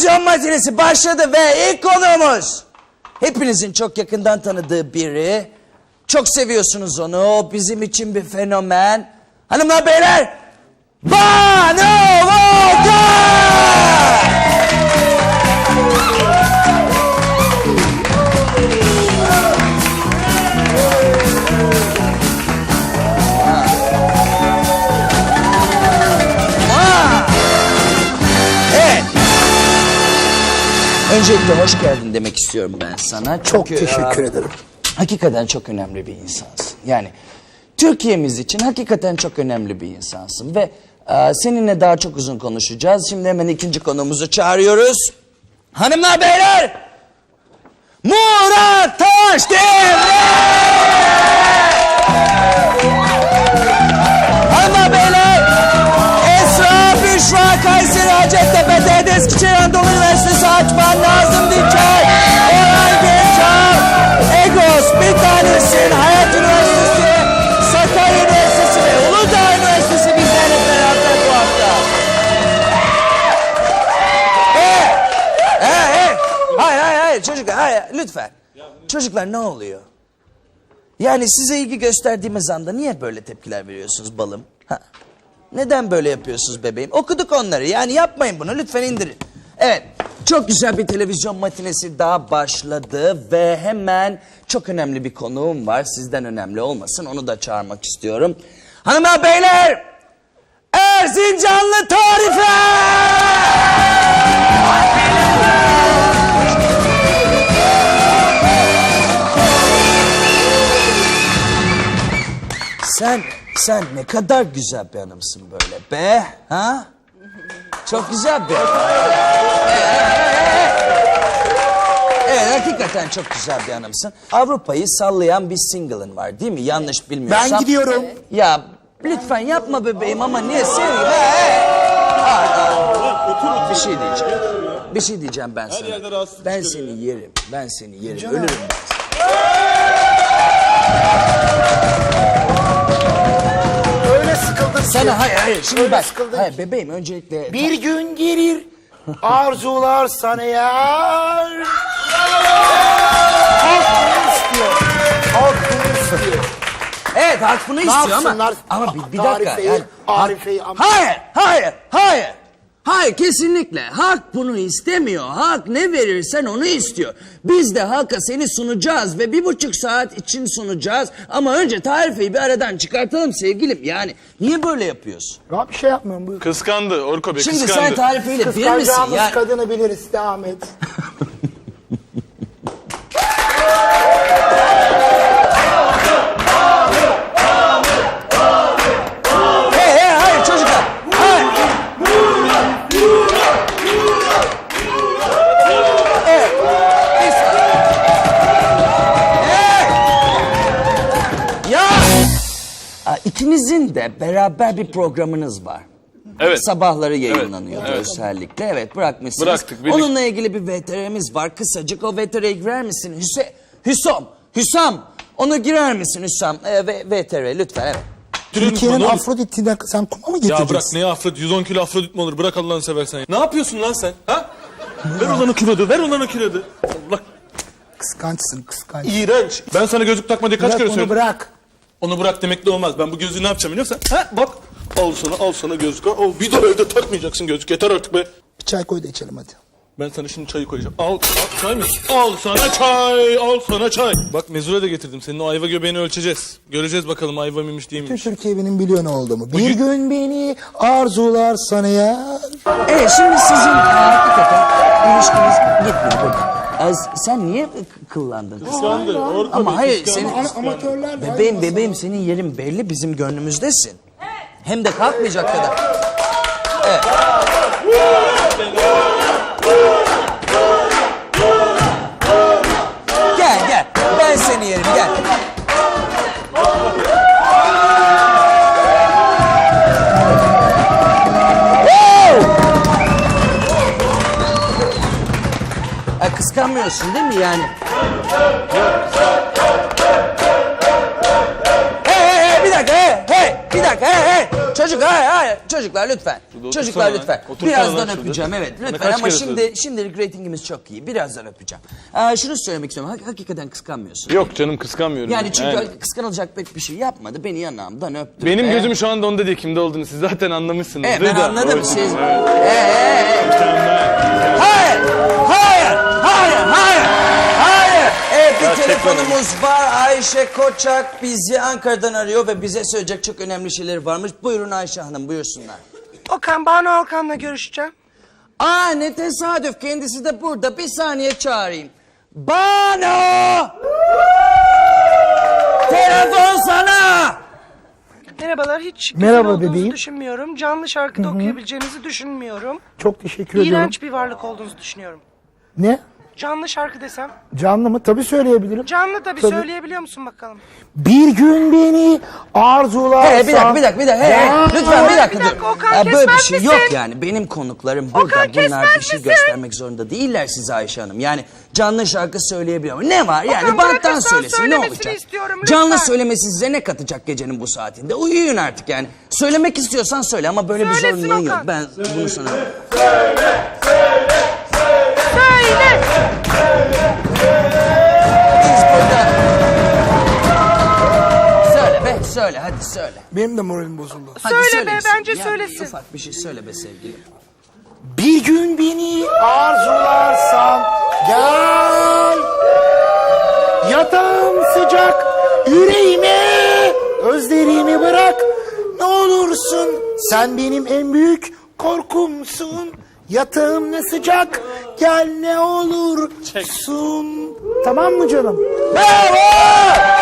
Televizyon matinesi başladı ve ilk konuğumuz. Hepinizin çok yakından tanıdığı biri. Çok seviyorsunuz onu. O bizim için bir fenomen. Hanımlar beyler. Banu Volkan! Öncelikle hoş geldin demek istiyorum ben sana. Çok Çünkü, teşekkür e, ederim. Hakikaten çok önemli bir insansın. Yani Türkiye'miz için hakikaten çok önemli bir insansın. Ve e, seninle daha çok uzun konuşacağız. Şimdi hemen ikinci konuğumuzu çağırıyoruz. Hanımlar beyler. Murat Taşdemir! Eskişehir Anadolu Üniversitesi Açman Nazım Dinçay Orhan Gençal Egos bir tanesin Hayat Üniversitesi Sakarya Üniversitesi ve Uludağ Üniversitesi bizlerle beraber bu hafta. Ee, ee, ee. Hayır hayır hayır çocuklar hayır lütfen. Çocuklar ne oluyor? Yani size ilgi gösterdiğimiz anda niye böyle tepkiler veriyorsunuz balım? Ha? Neden böyle yapıyorsunuz bebeğim? Okuduk onları yani yapmayın bunu lütfen indirin. Evet çok güzel bir televizyon matinesi daha başladı ve hemen çok önemli bir konuğum var. Sizden önemli olmasın onu da çağırmak istiyorum. Hanımlar beyler Erzincanlı Tarife! Sen, sen ne kadar güzel bir hanımsın böyle be, ha? Çok güzel bir hanım. Evet, hakikaten çok güzel bir hanımsın. Avrupa'yı sallayan bir single'ın var değil mi? Yanlış bilmiyorsam. Ben gidiyorum. Ya lütfen yapma bebeğim ama niye aa. Bir şey diyeceğim. Bir şey diyeceğim ben sana. yerde rahatsızlık Ben seni yerim. Ben seni yerim. Ölürüm ben. Öyle Sana hayır hayır şimdi Öyle bak. Hayır bebeğim öncelikle. Bir gün gelir arzular sana yar. Halk bunu istiyor. Evet halk bunu istiyor ama. yapsınlar? Ama bir, bir dakika. Tarifeyi, yani- Arifeyi ama- Hayır hayır hayır. Hayır kesinlikle. Halk bunu istemiyor. Halk ne verirsen onu istiyor. Biz de halka seni sunacağız ve bir buçuk saat için sunacağız. Ama önce tarifeyi bir aradan çıkartalım sevgilim. Yani niye böyle yapıyorsun? Ya bir şey yapmıyorum buyur. Kıskandı Orko Bey Şimdi kıskandı. sen tarifeyle bir misin? Kıskanacağımız Yani, kadını biliriz. Devam et. de beraber bir programınız var. Evet. Sabahları yayınlanıyor Evet, özellikle. Evet bırakmışsınız. Bıraktık, birlikte. Onunla ilgili bir VTR'miz var. Kısacık o VTR'ye girer misin? Hüse Hüsam. Hüsam. Onu girer misin Hüsam? Ee, VTR lütfen evet. Türkiye'nin. Afrodit'inden sen kuma mı Ya bırak getireceksin? ne afrodit 110 kilo afrodit mi olur bırak Allah'ını seversen. ya. Ne yapıyorsun lan sen ha? ver ulan o kilodu ver ulan o kilodu. Allah Kıskançsın kıskanç. iğrenç. Ben sana gözlük takma diye kaç Bırak kere söyledim. bırak. Onu bırak demekle olmaz. Ben bu gözlüğü ne yapacağım biliyor musun? Ha bak. Al sana al sana gözlük al. Bir de evde takmayacaksın gözlük yeter artık be. Bir çay koy da içelim hadi. Ben sana şimdi çayı koyacağım. Al, al çay mı? Al sana çay, al sana çay. Bak mezura da getirdim. Senin o ayva göbeğini ölçeceğiz. Göreceğiz bakalım ayva mıymış değil Bütün miymiş. Türkiye benim biliyor ne olduğumu. Bir Bugün- gün beni arzular sana yar. Evet şimdi sizin hakikaten ilişkiniz gitmiyor. Az, sen niye kıllandın? Kıskandı. Orko Ama hayır kıskandı. senin Amatörler bebeğim bebeğim senin yerin belli bizim gönlümüzdesin. Hem de kalkmayacak kadar. Evet. Ha, kıskanmıyorsun değil mi yani? Hey hey hey bir dakika hey hey bir dakika hey hey çocuk hayır hayır çocuklar lütfen. otursana Çocuklar lan. lütfen. Otursana Birazdan lan şurada. öpeceğim evet lütfen kaç ama kere şimdi söyledin? şimdilik reytingimiz çok iyi. Birazdan öpeceğim. Aa, şunu söylemek istiyorum. Hak- hakikaten kıskanmıyorsun. Yok canım kıskanmıyorum. Yani çünkü kıskanılacak pek bir şey yapmadı. Beni yanağımdan öptü. Benim Ee, gözüm şu anda onda değil kimde olduğunu siz zaten anlamışsınız. Evet ben anladım siz. Ee, ee, ee. Hayır, hayır, hayır, hayır. Evet bir Gerçekten telefonumuz var. Ayşe Koçak bizi Ankara'dan arıyor ve bize söyleyecek çok önemli şeyleri varmış. Buyurun Ayşe Hanım buyursunlar. Okan, Banu Alkan'la görüşeceğim. Aa ne tesadüf kendisi de burada. Bir saniye çağırayım. Bano! Telefon sana! Merhabalar, hiç Merhaba güzel olduğunuzu bebeğim. düşünmüyorum. Canlı şarkıda okuyabileceğinizi düşünmüyorum. Çok teşekkür ederim. İğrenç bir varlık olduğunuzu düşünüyorum. Ne? Canlı şarkı desem. Canlı mı? Tabii söyleyebilirim. Canlı tabii, Tabii. söyleyebiliyor musun bakalım? Bir gün beni arzularsan... Hey, bir dakika, bir dakika, bir dakika. Ya. lütfen bir dakika. Bir dakika, dur. Okan, böyle bir kesmez şey misin? yok yani. Benim konuklarım burada. Okan, Bunlar kesmez bir şey misin? göstermek zorunda değiller size Ayşe Hanım. Yani canlı şarkı söyleyebiliyor ama ne var? Yani Okan, banttan bırakırsan söylesin ne söylemesini olacak? istiyorum, lütfen. Canlı söylemesi size ne katacak gecenin bu saatinde? Uyuyun artık yani. Söylemek istiyorsan söyle ama böyle bir Söylesin zorunluluğun yok. Okan. Ben bunu sana... Söyle! Biz burada... Söyle be, söyle hadi söyle. Benim de moralim bozuldu. Hadi Söyle be, bir bence Yani söylesin. Ufak bir şey söyle be sevgilim. Bir gün beni arzularsan gel. Yatağım sıcak yüreğime özlerimi bırak. Ne olursun sen benim en büyük korkumsun. Yatağım ne sıcak gel ne olursun. Tamam mı canım? Bravo!